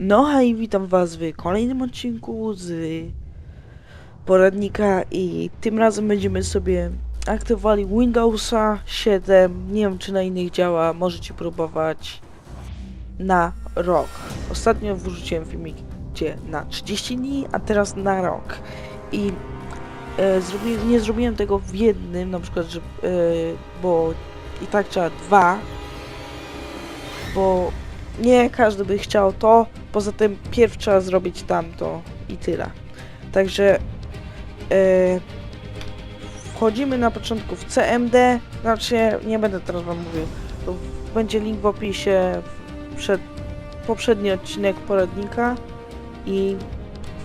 No hej, witam was w kolejnym odcinku z poradnika i tym razem będziemy sobie aktywowali Windowsa 7. Nie wiem czy na innych działa, możecie próbować na rok. Ostatnio wrzuciłem filmik gdzie na 30 dni, a teraz na rok. I e, zrobi, nie zrobiłem tego w jednym, na przykład, że, e, bo i tak trzeba dwa, bo nie każdy by chciał to, poza tym pierw trzeba zrobić tamto i tyle. Także e, wchodzimy na początku w CMD, znaczy nie będę teraz wam mówił, będzie link w opisie przed poprzedni odcinek poradnika i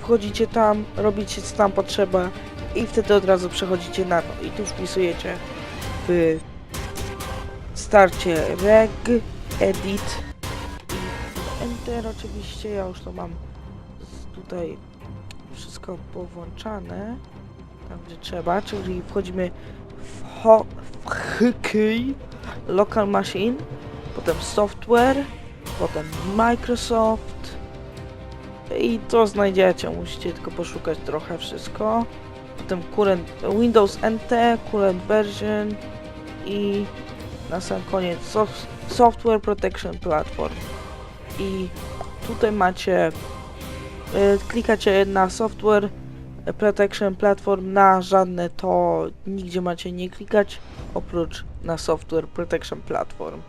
wchodzicie tam, robicie co tam potrzeba i wtedy od razu przechodzicie na to. I tu wpisujecie w starcie reg edit enter oczywiście ja już to mam tutaj wszystko powłączane tam gdzie trzeba, czyli wchodzimy w, w local machine potem software potem Microsoft i to znajdziecie, musicie tylko poszukać trochę wszystko. Potem current, Windows NT, current version i na sam koniec soft, Software Protection Platform i tutaj macie y, klikacie na Software Protection Platform na żadne to nigdzie macie nie klikać oprócz na Software Protection Platform.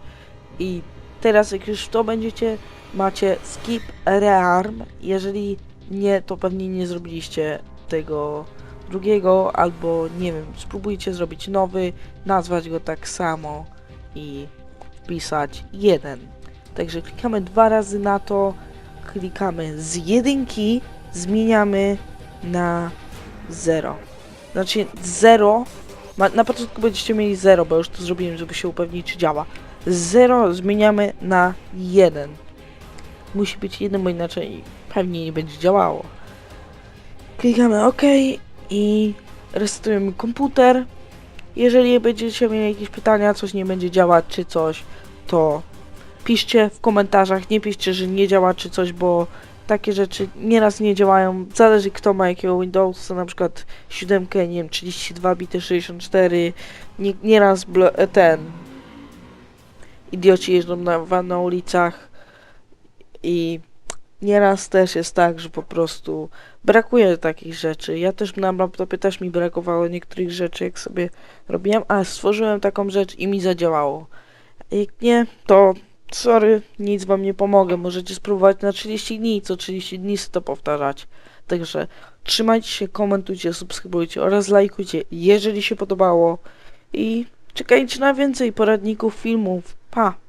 I teraz jak już w to będziecie macie Skip Rearm. Jeżeli nie to pewnie nie zrobiliście tego drugiego albo nie wiem spróbujcie zrobić nowy nazwać go tak samo i wpisać jeden Także klikamy dwa razy na to, klikamy z jedynki, zmieniamy na 0. Znaczy 0, ma, na początku będziecie mieli 0, bo już to zrobiłem, żeby się upewnić, czy działa. 0 zmieniamy na 1. Musi być 1, bo inaczej pewnie nie będzie działało. Klikamy OK i resetujemy komputer. Jeżeli będziecie mieli jakieś pytania, coś nie będzie działać, czy coś, to piszcie w komentarzach, nie piszcie, że nie działa czy coś, bo takie rzeczy nieraz nie działają. Zależy kto ma jakiego Windowsa, na przykład 7, nie wiem, 32 bity, 64. Nie, nieraz ten idioci jeżdżą na, na ulicach i nieraz też jest tak, że po prostu brakuje takich rzeczy. Ja też na laptopie też mi brakowało niektórych rzeczy, jak sobie robiłem, ale stworzyłem taką rzecz i mi zadziałało. Jak nie, to sorry, nic wam nie pomogę. Możecie spróbować na 30 dni, co 30 dni to powtarzać. Także trzymajcie się, komentujcie, subskrybujcie oraz lajkujcie, jeżeli się podobało. I czekajcie na więcej poradników, filmów. Pa!